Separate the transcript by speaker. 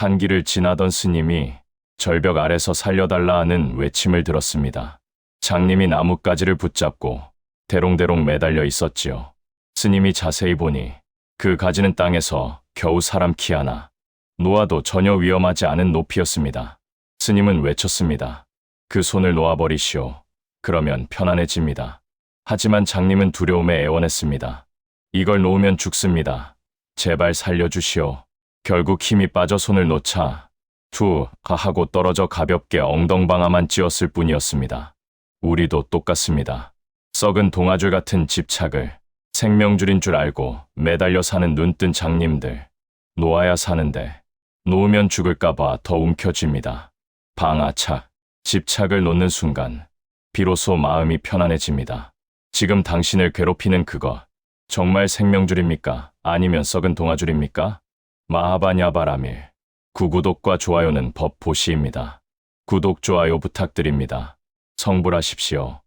Speaker 1: 산길을 지나던 스님이 절벽 아래서 살려달라 하는 외침을 들었습니다. 장님이 나뭇가지를 붙잡고 대롱대롱 매달려 있었지요. 스님이 자세히 보니 그 가지는 땅에서 겨우 사람 키 하나, 놓아도 전혀 위험하지 않은 높이였습니다. 스님은 외쳤습니다. 그 손을 놓아버리시오. 그러면 편안해집니다. 하지만 장님은 두려움에 애원했습니다. 이걸 놓으면 죽습니다. 제발 살려주시오. 결국 힘이 빠져 손을 놓자 투 하고 떨어져 가볍게 엉덩방아만 찧었을 뿐이었습니다. 우리도 똑같습니다. 썩은 동아줄 같은 집착을 생명줄인 줄 알고 매달려 사는 눈뜬 장님들. 놓아야 사는데 놓으면 죽을까봐 더 움켜쥡니다. 방아착, 집착을 놓는 순간 비로소 마음이 편안해집니다. 지금 당신을 괴롭히는 그거 정말 생명줄입니까? 아니면 썩은 동아줄입니까? 마하바냐바라밀. 구구독과 좋아요는 법 보시입니다. 구독, 좋아요 부탁드립니다. 성불하십시오.